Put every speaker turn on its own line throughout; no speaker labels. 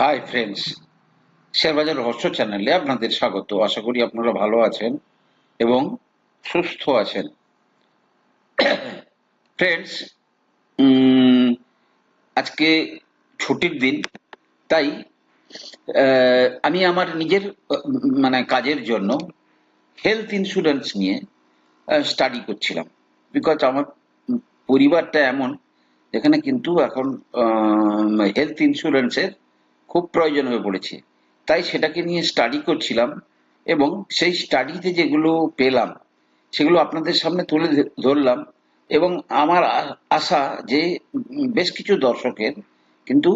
Hi friends শেয়ারবাজার রহস্য চ্যানেলে আপনাদের স্বাগত। আশা করি আপনারা ভালো আছেন এবং সুস্থ আছেন। ফ্রেন্ডস আজকে ছুটির দিন, তাই আমি আমার নিজের মানে কাজের জন্য হেলথ ইন্স্যুরেন্স নিয়ে স্টাডি করছিলাম। বিকজ আমার পরিবারটা এমন, যেখানে কিন্তু এখন হেলথ ইন্স্যুরেন্সের খুব প্রয়োজন হয়ে পড়েছে। তাই সেটাকে নিয়ে স্টাডি করছিলাম এবং সেই স্টাডিতে যেগুলো পেলাম, সেগুলো আপনাদের সামনে তুলে ধরলাম এবং আমার আশা যে বেশ কিছু দর্শকের কিন্তু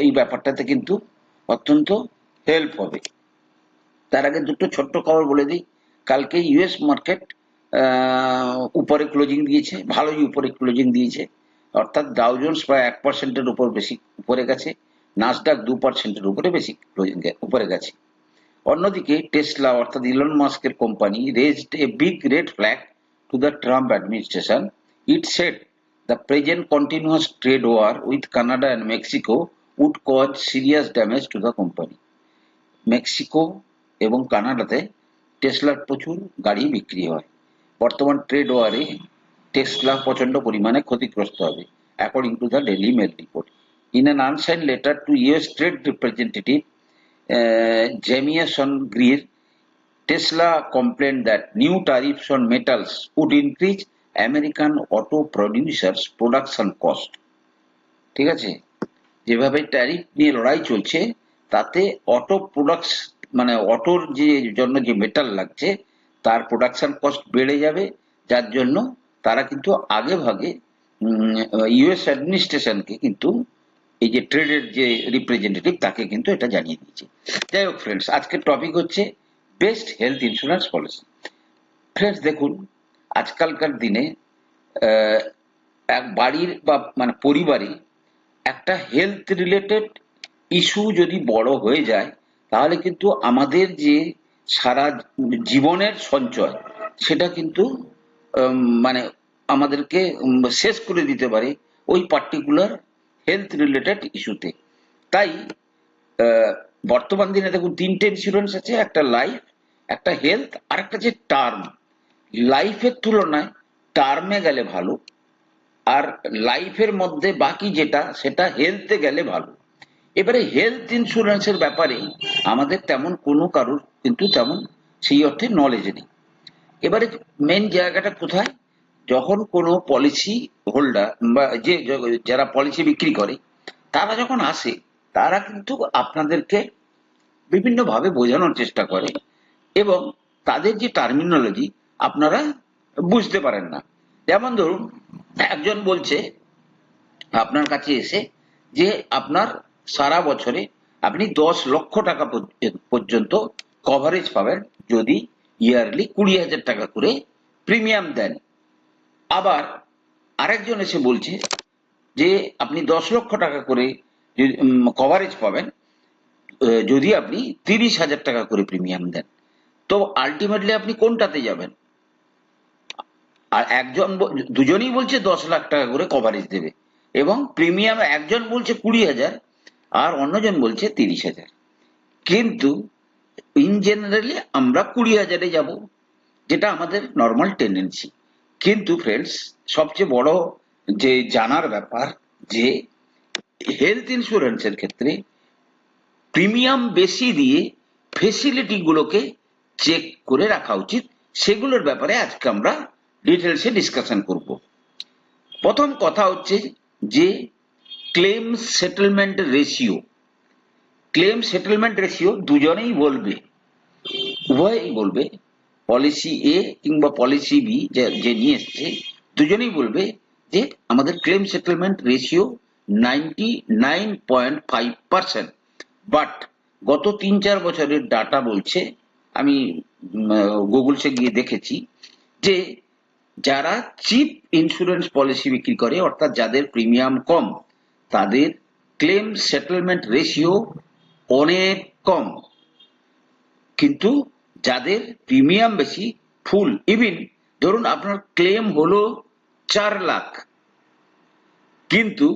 এই ব্যাপারটাতে কিন্তু অত্যন্ত হেল্প হবে। তার আগে দুটো ছোট্ট খবর বলে দিই। কালকে ইউএস মার্কেট উপরে ক্লোজিং দিয়েছে, ভালোই উপরে ক্লোজিং দিয়েছে। অর্থাৎ ডাউ জোন্স প্রায় এক পার্সেন্টের উপর বেশি, উপরে গেছে। নাসডাক দু পার্সেন্টের উপরে বেশি উপরে গেছে। অন্যদিকে টেসলা অর্থাৎ ইলন মাস্কের company raised a big red flag to the Trump administration it said the present continuous trade war with Canada and Mexico would cause serious damage to the company Mexico এবং কানাডাতে টেসলার প্রচুর গাড়ি বিক্রি হয়। বর্তমান trade ওয়ারে Tesla প্রচণ্ড পরিমাণে ক্ষতিগ্রস্ত হবে according to the Daily Mail report in an unsigned letter to US trade representative Jamieson Greer Tesla complained that new tariffs on metals would increase American auto producers' production cost. ঠিক আছে যেভাবে tariff নিয়ে লড়াই চলছে, তাতে auto products মানে অটোর যে জন্য যে মেটাল লাগছে, তার প্রোডাকশন কস্ট বেড়ে যাবে, যার জন্য তারা কিন্তু আগে ভাগে ইউএস অ্যাডমিনিস্ট্রেশনকে কিন্তু এই যে ট্রেডের যে রিপ্রেজেন্টেটিভ তাকে কিন্তু এটা জানিয়ে দিয়েছে। যাই হোক ফ্রেন্ডস আজকের টপিক হচ্ছে best health insurance policy friends দেখুন, আজকালকার দিনে এক বাড়ির বা মানে পরিবারে একটা হেলথ রিলেটেড ইস্যু যদি বড় হয়ে যায়, তাহলে কিন্তু আমাদের যে সারা জীবনের সঞ্চয়, সেটা কিন্তু মানে আমাদেরকে শেষ করে দিতে পারে ওই পার্টিকুলার হেলথ রিলেটেড ইস্যুতে তাই বর্তমান দিনে দেখুন তিনটে ইন্স্যুরেন্স আছে, একটা লাইফ একটা হেলথ আর একটা যে টার্ম লাইফের তুলনায় টার্মে গেলে ভালো, আর লাইফের মধ্যে বাকি যেটা, সেটা হেলথে গেলে ভালো। এবারে হেলথ ইন্স্যুরেন্সের ব্যাপারে আমাদের তেমন কোনো কারোর কিন্তু তেমন সেই অর্থে নলেজ নেই। এবারে মেন জায়গাটা কোথায়? যখন কোনো পলিসি হোল্ডার বা যে যারা পলিসি বিক্রি করে, তারা যখন আসে, তারা কিন্তু আপনাদেরকে বিভিন্নভাবে বোঝানোর চেষ্টা করে এবং তাদের যে টার্মিনোলজি আপনারা বুঝতে পারেন না। যেমন ধরুন, একজন বলছে, আপনার কাছে এসে যে আপনার সারা বছরে আপনি দশ লক্ষ টাকা পর্য- পর্যন্ত কভারেজ পাবেন যদি ইয়ারলি কুড়ি হাজার টাকা করে প্রিমিয়াম দেন। আবার আরেকজন এসে বলছে যে, আপনি দশ লক্ষ টাকা করে কভারেজ পাবেন যদি আপনি তিরিশ হাজার টাকা করে প্রিমিয়াম দেন। তো আলটিমেটলি আপনি কোনটাতে যাবেন? আর একজন দুজনেই বলছে দশ লাখ টাকা করে কভারেজ দেবে। এবং প্রিমিয়াম একজন বলছে কুড়ি হাজার, আর অন্যজন বলছে তিরিশ হাজার। কিন্তু ইন জেনারেলি আমরা কুড়ি হাজারে যাব, যেটা আমাদের নর্মাল টেন্ডেন্সি কিন্তু ফ্রেন্ডস সবচেয়ে বড় যে জানার ব্যাপার যে হেলথ ইন্স্যুরেন্সের ক্ষেত্রে প্রিমিয়াম বেশি দিয়ে ফেসিলিটি গুলোকে চেক করে রাখা উচিত, সেগুলোর ব্যাপারে আজকে আমরা ডিটেলসে ডিসকাশন করব। প্রথম কথা হচ্ছে যে claim settlement ratio claim settlement ratio দুজনেই বলবে, উভয়ই বলবে পলিসি এ কিংবা পলিসি বি যে নিয়ে এসছে, দুজনেই বলবে যে আমাদের claim settlement ratio ninety nine point five percent but গত তিন চার বছরের ডাটা বলছে, আমি গুগলসে গিয়ে দেখেছি, যে যারা চিপ ইন্স্যুরেন্স পলিসি বিক্রি করে, অর্থাৎ যাদের প্রিমিয়াম কম, তাদের ক্লেম সেটেলমেন্ট রেশিও অনেক কম। কিন্তু যাদের প্রিমিয়াম বেশি, ফুল ইভিন ধরুন আপনার ক্লেম হলো চার লাখ। কিন্তু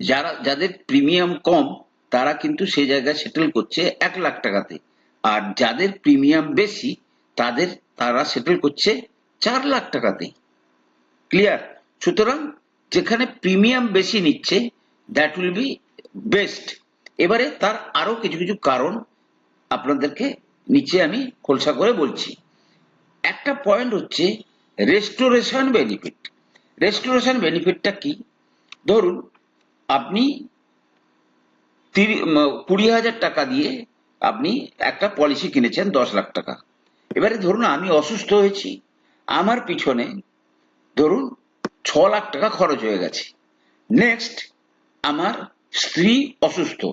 যারা, যাদের প্রিমিয়াম কম, তারা কিন্তু সে জায়গায় সেটেল করছে এক লাখ টাকাতে। আর যাদের প্রিমিয়াম বেশি, তাদের, তারা সেটেল করছে চার লাখ টাকাতে। ক্লিয়ার সুতরাং যেখানে প্রিমিয়াম বেশি নিচ্ছে দ্যাট উইল বি বেস্ট এবারে তার আরও কিছু কিছু কারণ আপনাদেরকে নিচে আমি খোলসা করে বলছি। একটা পয়েন্ট হচ্ছে রেস্টোরেশন বেনিফিট রেস্টোরেশন বেনিফিটটা কি? ধরুন, আপনি কুড়ি হাজার টাকা দিয়ে আপনি একটা পলিসি কিনেছেন দশ লাখ টাকা। এবারে ধরুন, আমি অসুস্থ হয়েছি, আমার পিছনে ধরুন ছ লাখ টাকা খরচ হয়ে গেছে। নেক্সট আমার স্ত্রী অসুস্থ।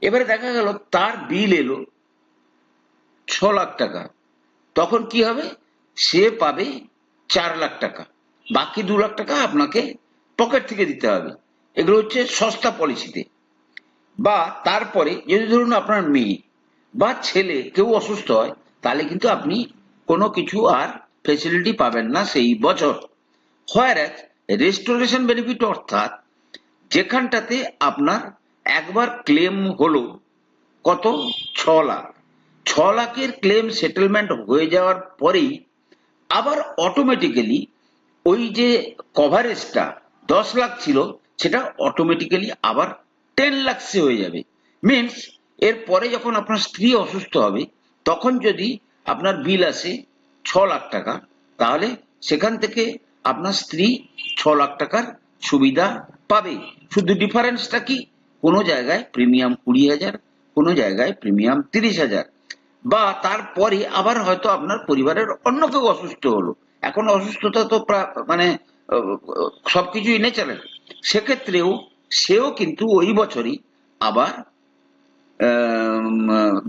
এবারে দেখা গেল, তার বিল এলো ছ লাখ টাকা। তখন কি হবে? সে পাবে চার লাখ টাকা। বাকি দু লাখ টাকা আপনাকে পকেট থেকে দিতে হবে। এগুলো হচ্ছে সস্তা পলিসিতে। বা তারপরে যদি ধরুন আপনার মেয়ে বা ছেলে কেউ অসুস্থ হয়, তাহলে কিন্তু আপনি কোনো কিছু আর ফেসিলিটি পাবেন না সেই বছর। হয় রেস্টোরেশন বেনিফিট অর্থাৎ যেখানটাতে আপনার একবার ক্লেম হলো কত? ছ লাখ। ছ লাখের ক্লেম সেটেলমেন্ট হয়ে যাওয়ার পরেই আবার অটোমেটিক্যালি ওই যে কভারেজটা দশ লাখ ছিল, সেটা অটোমেটিক্যালি আবার টেন লাখসে হয়ে যাবে। মিনস এর পরে যখন আপনার স্ত্রী অসুস্থ হবে, তখন যদি আপনার বিল আসে ছ লাখ টাকা, তাহলে সেখান থেকে আপনার স্ত্রী ছ লাখ টাকার সুবিধা পাবে। শুধু ডিফারেন্সটা কি? কোনো জায়গায় প্রিমিয়াম কুড়ি হাজার, কোনো জায়গায় প্রিমিয়াম তিরিশ হাজার। বা তারপরে আবার হয়তো আপনার পরিবারের অন্য কেউ অসুস্থ হলো। এখন অসুস্থতা তো মানে সবকিছুই নেচারাল সেক্ষেত্রেও সেও কিন্তু ওই বছরই আবার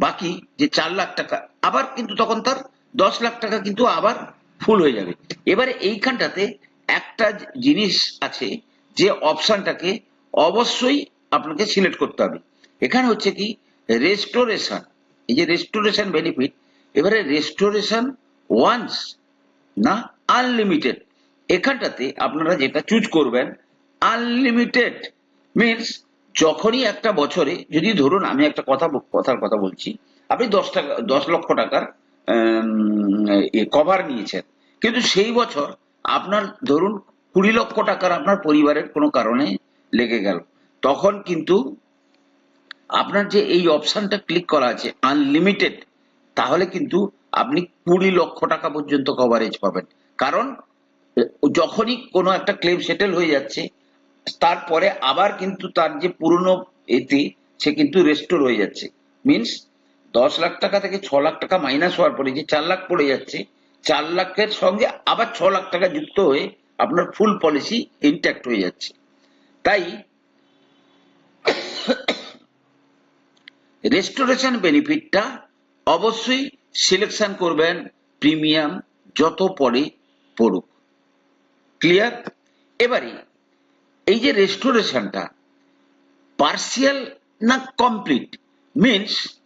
বাকি যে চার লাখ টাকা, আবার কিন্তু তখন তার দশ লাখ টাকা কিন্তু আবার ফুল হয়ে যাবে। এবারে এইখানটাতে একটা জিনিস আছে যে অপশনটাকে অবশ্যই আপনাকে সিলেক্ট করতে হবে। এখানে হচ্ছে কি রেস্টোরেশন এই যে রেস্টোরেশন বেনিফিট এবারে রেস্টোরেশন ওয়ান্স না আনলিমিটেড এখানটাতে আপনারা যেটা চুজ করবেন আনলিমিটেড মিনস যখনই একটা বছরে, যদি ধরুন আমি একটা কথা কথার কথা বলছি, আপনি দশ টাকা, দশ লক্ষ টাকার কভার নিয়েছেন, কিন্তু সেই বছর আপনার ধরুন কুড়ি লক্ষ টাকার আপনার পরিবারের কোনো কারণে লেগে গেল, তখন কিন্তু আপনার যে এই অপশনটা ক্লিক করা আছে আনলিমিটেড তাহলে কিন্তু আপনি কুড়ি লক্ষ টাকা পর্যন্ত কভারেজ পাবেন। কারণ, যখনই কোনো একটা ক্লেম সেটেল হয়ে যাচ্ছে, তারপরে আবার কিন্তু তার যে পুরনো এতে, সে কিন্তু রেস্টোর হয়ে যাচ্ছে। মিনস দশ লাখ টাকা থেকে ছ লাখ টাকা মাইনাস হওয়ার পরে যে চার লাখ পড়ে যাচ্ছে, চার লাখের সঙ্গে আবার ছ লাখ টাকা যুক্ত হয়ে আপনার ফুল পলিসি ইনট্যাক্ট হয়ে যাচ্ছে। তাই রেস্টোরেশন বেনিফিটটা অবশ্যই সিলেকশন করবেন প্রিমিয়াম যত পরে পড়ুক। ক্লিয়ার এবারে, এই যে রেস্টোরেশনটা পার্সিয়াল না কমপ্লিট মিনস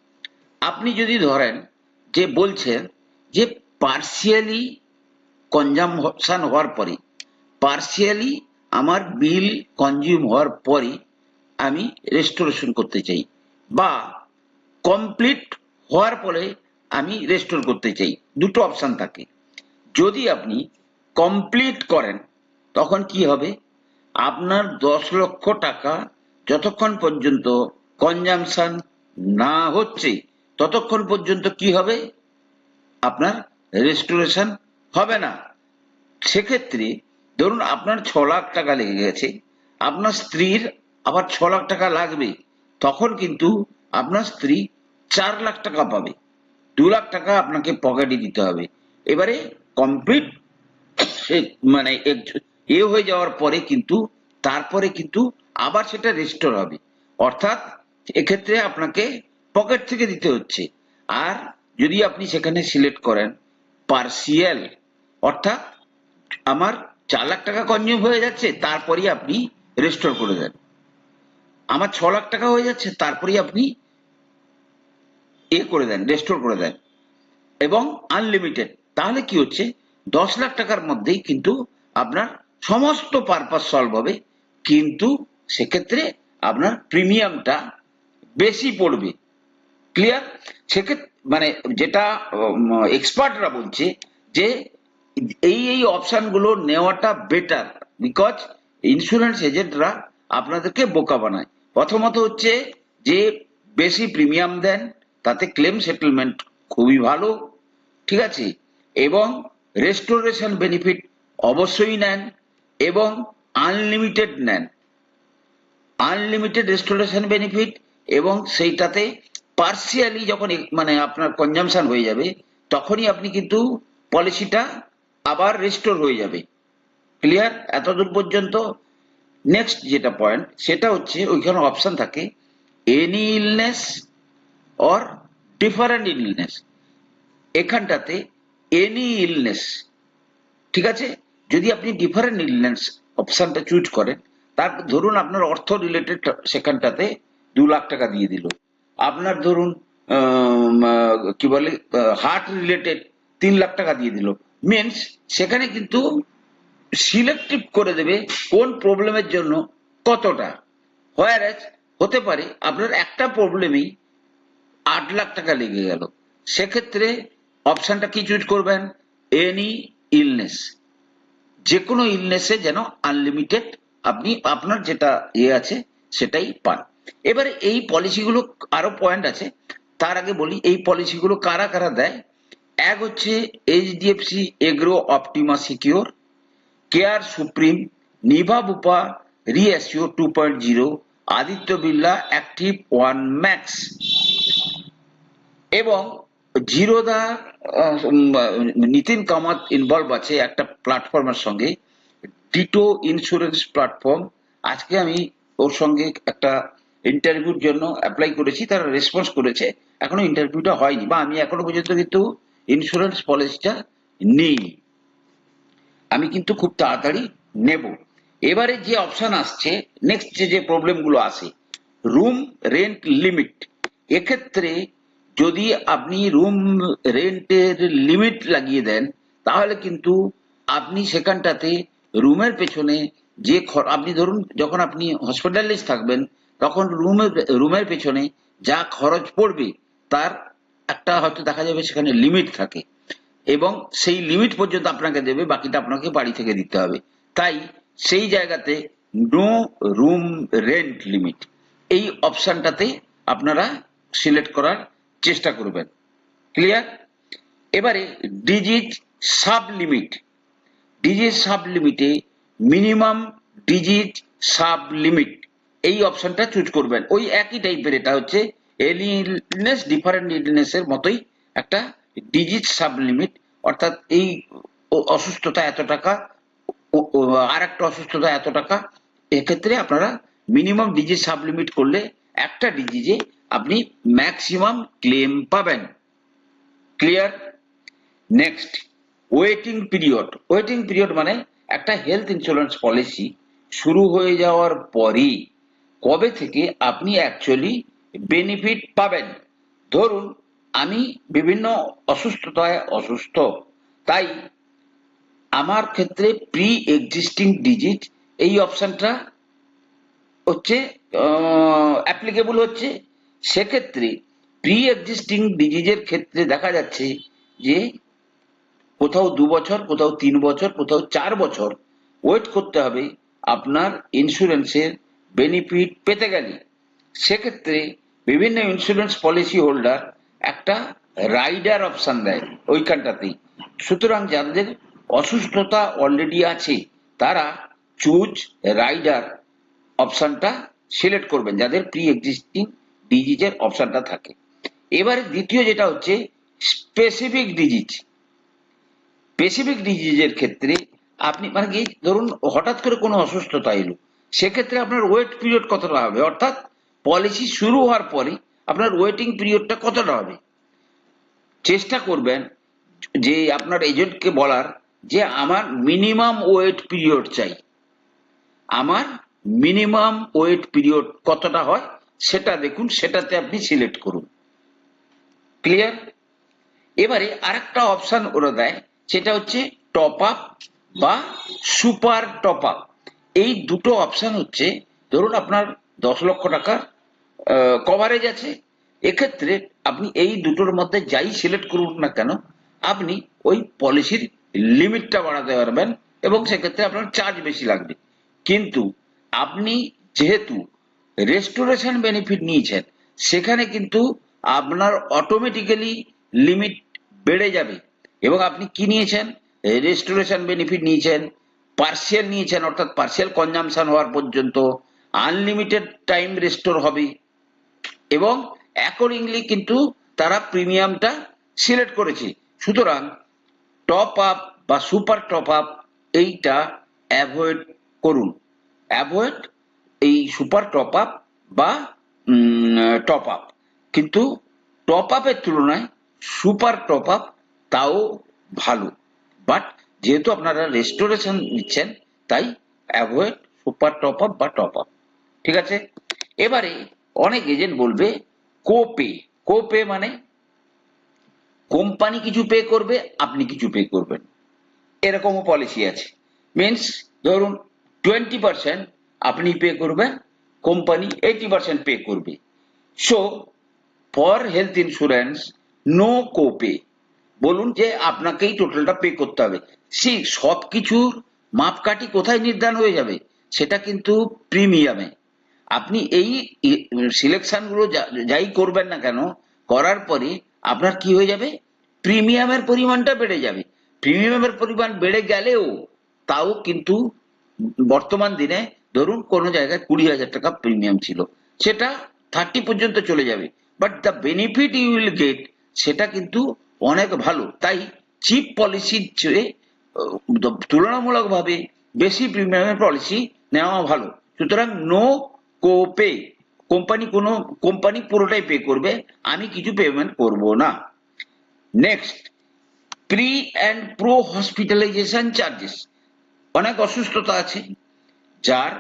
আপনি যদি ধরেন যে বলছেন যে পার্সিয়ালি কনজামশন হওয়ার পরে পার্সিয়ালি আমার বিল কনজিউম হওয়ার পরে আমি রেস্টোরেশন করতে চাই। বা কমপ্লিট হওয়ার পরে আমি রেস্টোর করতে চাই। দুটো অপশান থাকে। যদি আপনি কমপ্লিট করেন, তখন কি হবে? আপনার দশ লক্ষ টাকা যতক্ষণ পর্যন্ত কনজামশন না হচ্ছে, ততক্ষণ পর্যন্ত কি হবে? আপনার রেস্টোরেশন হবে না। সেক্ষেত্রে ধরুন আপনার ছ লাখ টাকা লেগে গেছে, আপনার স্ত্রীর আবার ছ লাখ টাকা লাগবে, তখন কিন্তু আপনার স্ত্রী চার লাখ টাকা পাবে। দু লাখ টাকা আপনাকে পকেটে দিতে হবে। এবারে কমপ্লিট মানে এ হয়ে যাওয়ার পরে কিন্তু তারপরে কিন্তু আবার সেটা রেস্টোর হবে। অর্থাৎ এক্ষেত্রে আপনাকে পকেট থেকে দিতে হচ্ছে। আর যদি আপনি সেখানে সিলেক্ট করেন পার্সিয়াল অর্থাৎ আমার চার লাখ টাকা কনজিউম হয়ে যাচ্ছে, তারপরেই আপনি রেস্টোর করে দেন। আমার ছ লাখ টাকা হয়ে যাচ্ছে, তারপরেই আপনি এ করে দেন রেস্টোর করে দেন, এবং আনলিমিটেড তাহলে কি হচ্ছে? দশ লাখ টাকার মধ্যেই কিন্তু আপনার সমস্ত পারপাস সলভ হবে, কিন্তু সেক্ষেত্রে আপনার প্রিমিয়ামটা বেশি পড়বে। ক্লিয়ার সেক্ষেত্রে মানে যেটা এক্সপার্টরা বলছে যে এই এই অপশানগুলো নেওয়াটা বেটার বিকজ ইন্স্যুরেন্স এজেন্টরা আপনাদেরকে বোকা বানায়। প্রথমত হচ্ছে যে বেশি প্রিমিয়াম দেন তাতে ক্লেম সেটেলমেন্ট খুবই ভালো, ঠিক আছে? এবং রেস্টোরেশন বেনিফিট অবশ্যই নেন এবং আনলিমিটেড নেন। আনলিমিটেড রেস্টোরেশন বেনিফিট এবং সেইটাতে পার্সিয়ালি যখন মানে আপনার কনজামশন হয়ে যাবে, তখনই আপনি কিন্তু পলিসিটা আবার রেস্টোর হয়ে যাবে। ক্লিয়ার এতদূর পর্যন্ত। নেক্সট যেটা পয়েন্ট সেটা হচ্ছে ওইখানে অপশন থাকে any illness or different illness এখানটাতে এনি ইলনেস ঠিক আছে? যদি আপনি ডিফারেন্ট ইলনেস অপশনটা চুজ করেন, তার ধরুন আপনার অর্থ রিলেটেড সেখানটাতে দু লাখ টাকা দিয়ে দিল। আপনার ধরুন কি বলে হার্ট রিলেটেড তিন লাখ টাকা দিয়ে দিল। মিনস সেখানে কিন্তু সিলেক্টিভ করে দেবে কোন প্রবলেমের জন্য কতটা। হোয়ার হতে পারে আপনার একটা প্রবলেমেই আট লাখ টাকা লেগে গেল। সেক্ষেত্রে অপশনটা কি চুজ করবেন? এনি ইলনেস যে কোনো ইলনেসে যেন আনলিমিটেড আপনি আপনার যেটা ইয়ে আছে সেটাই পান। এবারে এই পলিসিগুলো আরও পয়েন্ট আছে। তার আগে বলি, এই পলিসিগুলো কারা কারা দেয়? এক হচ্ছে HDFC agro Optima Secure Care Supreme Niva Bupa ReAssure two point zero Aditya Birla Activ One Max এবং জিরোদা নিতিন কামাত ইনভলভ আছে একটা প্ল্যাটফর্মের সঙ্গে, ডিটো ইন্স্যুরেন্স প্ল্যাটফর্ম আজকে আমি ওর সঙ্গে একটা ইন্টারভিউর জন্য অ্যাপ্লাই করেছি, তারা রেসপন্স করেছে। এখনও ইন্টারভিউটা হয়নি, বা আমি এখনও পর্যন্ত কিন্তু ইন্স্যুরেন্স পলিসিটা নেই। আমি কিন্তু খুব তাড়াতাড়ি নেব। এবারে যে অপশন আসছে নেক্সট যে যে প্রবলেমগুলো আসে রুম রেন্ট লিমিট এক্ষেত্রে যদি আপনি রুম রেন্টের লিমিট লাগিয়ে দেন, তাহলে কিন্তু আপনি সেখানটাতে রুমের পেছনে যে আপনি ধরুন যখন আপনি হসপিটালাইজ থাকবেন, তখন রুমের রুমের পেছনে যা খরচ পড়বে, তার একটা হয়তো দেখা যাবে সেখানে লিমিট থাকে। এবং সেই লিমিট পর্যন্ত আপনাকে দেবে, বাকিটা আপনাকে বাড়ি থেকে দিতে হবে। তাই সেই জায়গাতে নো রুম রেন্ট লিমিট এই অপশনটাতে আপনারা সিলেক্ট করার চেষ্টা করবেন। ক্লিয়ার এবারে digit sub limit digit sub লিমিটে মিনিমাম ডিজিট সাব লিমিট এই অপশনটা চুজ করবেন। ওই একই টাইপের এটা হচ্ছে এলিনেস ডিফারেন্ট ইলনেসের মতোই একটা ডিজিট সাব লিমিট অর্থাৎ এই অসুস্থতা এত টাকা আর একটা অসুস্থতা এত টাকা, এক্ষেত্রে আপনারা মিনিমাম ডিজিট সাব লিমিট করলে একটা ডিজিজে আপনি ম্যাক্সিমাম ক্লেম পাবেন। Clear next waiting period waiting period মানে একটা হেলথ ইন্স্যুরেন্স পলিসি শুরু হয়ে যাওয়ার পরই কবে থেকে আপনি অ্যাকচুয়ালি বেনিফিট পাবেন? ধরুন, আমি বিভিন্ন অসুস্থতায় অসুস্থ, তাই আমার ক্ষেত্রে প্রি এক্সিস্টিং ডিজিট এই অপশনটা হচ্ছে অ্যাপ্লিকেবল হচ্ছে। সেক্ষেত্রে প্রি এক্সিস্টিং ডিজিজের ক্ষেত্রে দেখা যাচ্ছে যে কোথাও দু বছর, কোথাও তিন বছর, কোথাও চার বছর ওয়েট করতে হবে, আপনার ইন্স্যুরেন্সের বেনিফিট পেতে গেলে। সেক্ষেত্রে বিভিন্ন ইন্স্যুরেন্স পলিসি হোল্ডার একটা রাইডার অপশান দেয় ওইখানটাতেই। সুতরাং যাদের অসুস্থতা অলরেডি আছে, তারা চুজ রাইডার অপশানটা সিলেক্ট করবেন। যাদের প্রি এক্সিস্টিং ডিজিজের অপশনটা থাকে। এবারে দ্বিতীয় যেটা হচ্ছে স্পেসিফিক ডিজিজ স্পেসিফিক ডিজিজের ক্ষেত্রে আপনি মানে কি, ধরুন হঠাৎ করে কোনো অসুস্থতা এলো, সেক্ষেত্রে আপনার ওয়েট পিরিয়ড কতটা হবে? অর্থাৎ পলিসি শুরু হওয়ার পরে আপনার ওয়েটিং পিরিয়ডটা কতটা হবে? চেষ্টা করবেন যে আপনার এজেন্টকে বলার যে আমার মিনিমাম ওয়েট পিরিয়ড চাই। আমার মিনিমাম ওয়েট পিরিয়ড কতটা হয়? সেটা দেখুন, সেটাতে আপনি সিলেক্ট করুন। ক্লিয়ার এবারে আরেকটা অপশন ওরা দেয়, সেটা হচ্ছে টপ আপ বা সুপার টপ আপ এই দুটো অপশন হচ্ছে, ধরুন আপনার দশ লক্ষ টাকা কভারেজ আছে, এক্ষেত্রে আপনি এই দুটোর মধ্যে যাই সিলেক্ট করুন না কেন, আপনি ওই পলিসির লিমিটটা বাড়াতে পারবেন এবং সেক্ষেত্রে আপনার চার্জ বেশি লাগবে। কিন্তু আপনি যেহেতু রেস্টোরেশন বেনিফিট নিয়েছেন, সেখানে কিন্তু আপনার অটোমেটিক্যালি লিমিট বেড়ে যাবে। এবং আপনি কি নিয়েছেন? রেস্টোরেশন বেনিফিট নিয়েছেন পার্সিয়াল নিয়েছেন, অর্থাৎ পার্সিয়াল কনজামশন হওয়ার পর্যন্ত আনলিমিটেড টাইম রেস্টোর হবে। এবং অ্যাকর্ডিংলি কিন্তু তারা প্রিমিয়ামটা সিলেক্ট করেছে। সুতরাং টপ আপ বা সুপার টপ আপ এইটা অ্যাভয়েড করুন। অ্যাভয়েড এই সুপার টপ আপ বা টপ আপ কিন্তু টপ আপের তুলনায় সুপার টপ আপ তাও ভালো। বাট যেহেতু আপনারা রেস্টোরেশন নিচ্ছেন, তাই অ্যাভয়েড সুপার টপ আপ বা টপ আপ ঠিক আছে? এবারে অনেক এজেন্ট বলবে কোপে কোপে মানে কোম্পানি কিছু পে করবে, আপনি কিছু পে করবেন। এরকমও পলিসি আছে। মিনস ধরুন টোয়েন্টি পার্সেন্ট আপনি পে করবেন কোম্পানি এইটি পার্সেন্ট পে করবে। So for health insurance no copay বলুন যে আপনাকেই টোটালটা পে করতে হবে। সেই সব কিছুর মাপকাঠি কোথায় নির্ধারণ হয়ে যাবে, সেটা কিন্তু প্রিমিয়ামে আপনি এই সিলেকশনগুলো যা- যাই করবেন না কেন, করার পরে আপনার কি হয়ে যাবে? প্রিমিয়ামের পরিমাণটা বেড়ে যাবে। প্রিমিয়ামের পরিমাণ বেড়ে গেলেও তাও কিন্তু বর্তমান দিনে ধরুন কোনো জায়গায় কুড়ি হাজার টাকা প্রিমিয়াম ছিল, সেটা থার্টি পর্যন্ত চলে যাবে। But the benefit you will get সেটা কিন্তু অনেক ভালো। তাই চিপ পলিসির চেয়ে তুলনামূলকভাবে বেশি প্রিমিয়ামের পলিসি নেওয়া ভালো। সুতরাং নো কো পে কোম্পানি কোনো, কোম্পানি পুরোটাই পে করবে, আমি কিছু পেমেন্ট করব না। Next pre and pro hospitalisation charges অনেক অসুস্থতা আছে যার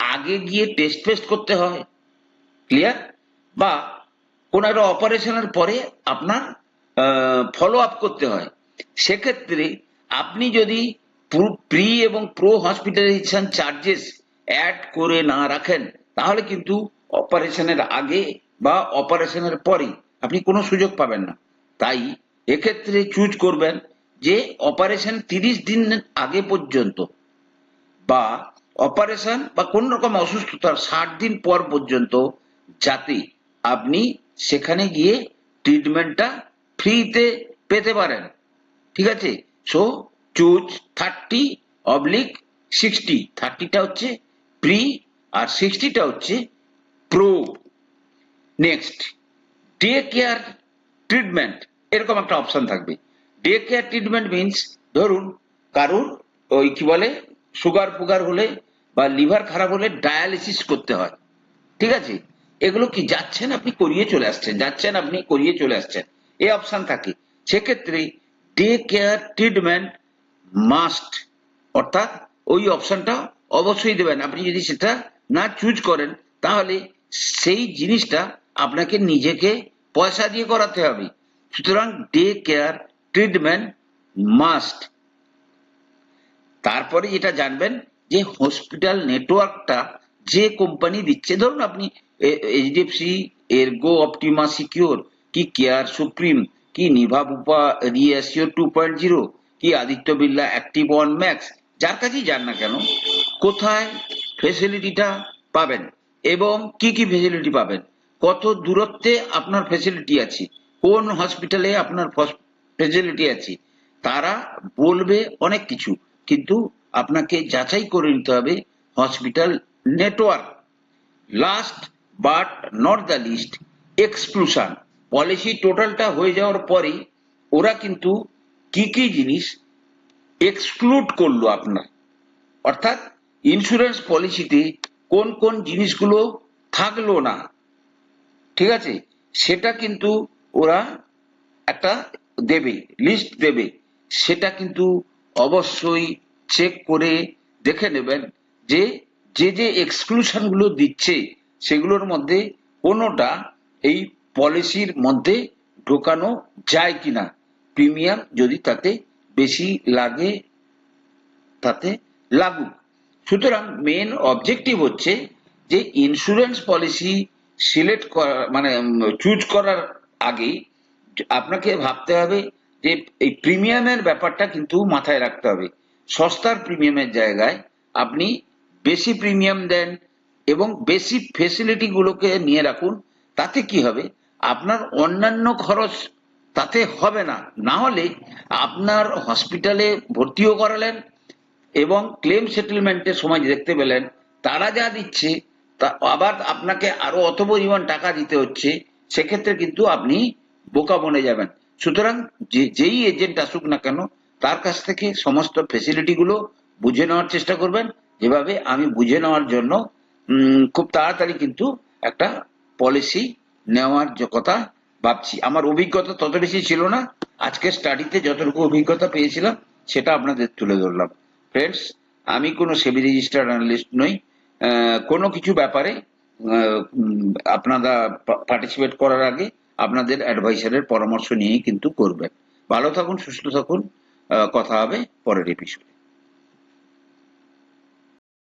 আগে গিয়ে টেস্ট ফেস্ট করতে হয়। ক্লিয়ার বা কোনো একটা অপারেশনের পরে আপনার ফলো আপ করতে হয়। সেক্ষেত্রে আপনি যদি প্রি এবং প্রো হসপিটালাইজেশন চার্জেস অ্যাড করে না রাখেন, তাহলে কিন্তু অপারেশনের আগে বা অপারেশনের পরে আপনি কোনো সুযোগ পাবেন না। তাই এক্ষেত্রে চুজ করবেন যে অপারেশন তিরিশ দিন আগে পর্যন্ত বা অপারেশন বা কোন রকম অসুস্থতার ষাট দিন পর পর্যন্ত যাতে আপনি সেখানে গিয়ে ট্রিটমেন্টটা ফ্রিতে পেতে পারেন। ঠিক আছে? So choose thirty oblique sixty থার্টিটা হচ্ছে প্রি আর সিক্সটিটা হচ্ছে pro next day care treatment এরকম একটা অপশন থাকবে। ডে কেয়ার ট্রিটমেন্ট মিনস ধরুন, কারুর ওই কি বলে সুগার ফুগার হলে বা লিভার খারাপ হলে ডায়ালিসিস করতে হয়। ঠিক আছে? এগুলো কি যাচ্ছেন আপনি করিয়ে চলে আসছেন, যাচ্ছেন আপনি করিয়ে চলে আসছেন। এই অপশন থাকে। সেক্ষেত্রে ডে কেয়ার ট্রিটমেন্ট মাস্ট অর্থাৎ ওই অপশনটা অবশ্যই দেবেন। আপনি যদি সেটা না চুজ করেন, তাহলে সেই জিনিসটা আপনাকে নিজেকে পয়সা দিয়ে করাতে হবে। সুতরাং ডে কেয়ার ট্রিটমেন্ট মাস্ট তারপরে যেটা জানবেন যে হসপিটাল নেটওয়ার্কটা যে কোম্পানি দিচ্ছে, ধরুন আপনি এইচডিএফসি এরগো অপটিমা সিকিউর কি কেয়ার সুপ্রিম কি Niva Bupa ReAssure two point zero কি Aditya Birla Activ One Max যার কাছেই যান না কেন, কোথায় ফেসিলিটিটা পাবেন এবং কি কি ফেসিলিটি পাবেন? কত দূরত্বে আপনার ফেসিলিটি আছে? কোন হসপিটালে আপনার ফেসিলিটি আছে? তারা বলবে অনেক কিছু, কিন্তু আপনাকে যাচাই করে নিতে হবে hospital network. Last but not the least exclusion policy টোটালটা হয়ে যাওয়ার পরে ওরা কিন্তু কি কি জিনিস এক্সক্লুড করল আপনার? অর্থাৎ ইন্স্যুরেন্স পলিসিতে কোন কোন জিনিসগুলো থাকল না। ঠিক আছে? সেটা কিন্তু ওরা একটা দেবে লিস্ট দেবে। সেটা কিন্তু অবশ্যই চেক করে দেখে নেবেন যে যে যে এক্সক্লুশনগুলো দিচ্ছে, সেগুলোর মধ্যে কোনোটা এই পলিসির মধ্যে ঢোকানো যায় কিনা। প্রিমিয়াম যদি তাতে বেশি লাগে, তাতে লাগুক। সুতরাং মেন অবজেক্টিভ হচ্ছে যে ইন্স্যুরেন্স পলিসি সিলেক্ট করা মানে চুজ করার আগেই আপনাকে ভাবতে হবে যে এই প্রিমিয়ামের ব্যাপারটা কিন্তু মাথায় রাখতে হবে। সস্তার প্রিমিয়ামের জায়গায় আপনি বেশি প্রিমিয়াম দেন এবং বেশি ফেসিলিটি গুলোকে নিয়ে রাখুন, তাতে কি হবে? আপনার অন্যান্য খরচ তাতে হবে না। না হলে আপনার হসপিটালে ভর্তিও করালেন এবং ক্লেম সেটেলমেন্টের সময় দেখতে পেলেন, তারা যা দিচ্ছে, তা আবার আপনাকে আরও অত পরিমাণ টাকা দিতে হচ্ছে, সেক্ষেত্রে কিন্তু আপনি বোকা বনে যাবেন। সুতরাং যেই এজেন্ট আসুক না কেন তার কাছ থেকে সমস্ত ফেসিলিটি গুলো বুঝে নেওয়ার চেষ্টা করবেন। যেভাবে আমি বুঝে নেওয়ার জন্য খুব তাড়াতাড়ি কিন্তু একটা পলিসি নেওয়ার কথা ভাবছি। আমার অভিজ্ঞতা তত বেশি ছিল না। আজকে স্টাডিতে যতটুকু অভিজ্ঞতা পেয়েছিলাম, সেটা আপনাদের তুলে ধরলাম। ফ্রেন্ডস আমি কোনো সেবি রেজিস্টার্ড অ্যানালিস্ট নই। কোনো কিছু ব্যাপারে আপনারা পার্টিসিপেট করার আগে আপনাদের অ্যাডভাইসারের পরামর্শ নিয়েই কিন্তু করবেন। ভালো থাকুন, সুস্থ থাকুন। কথা হবে পরের এপিসোডে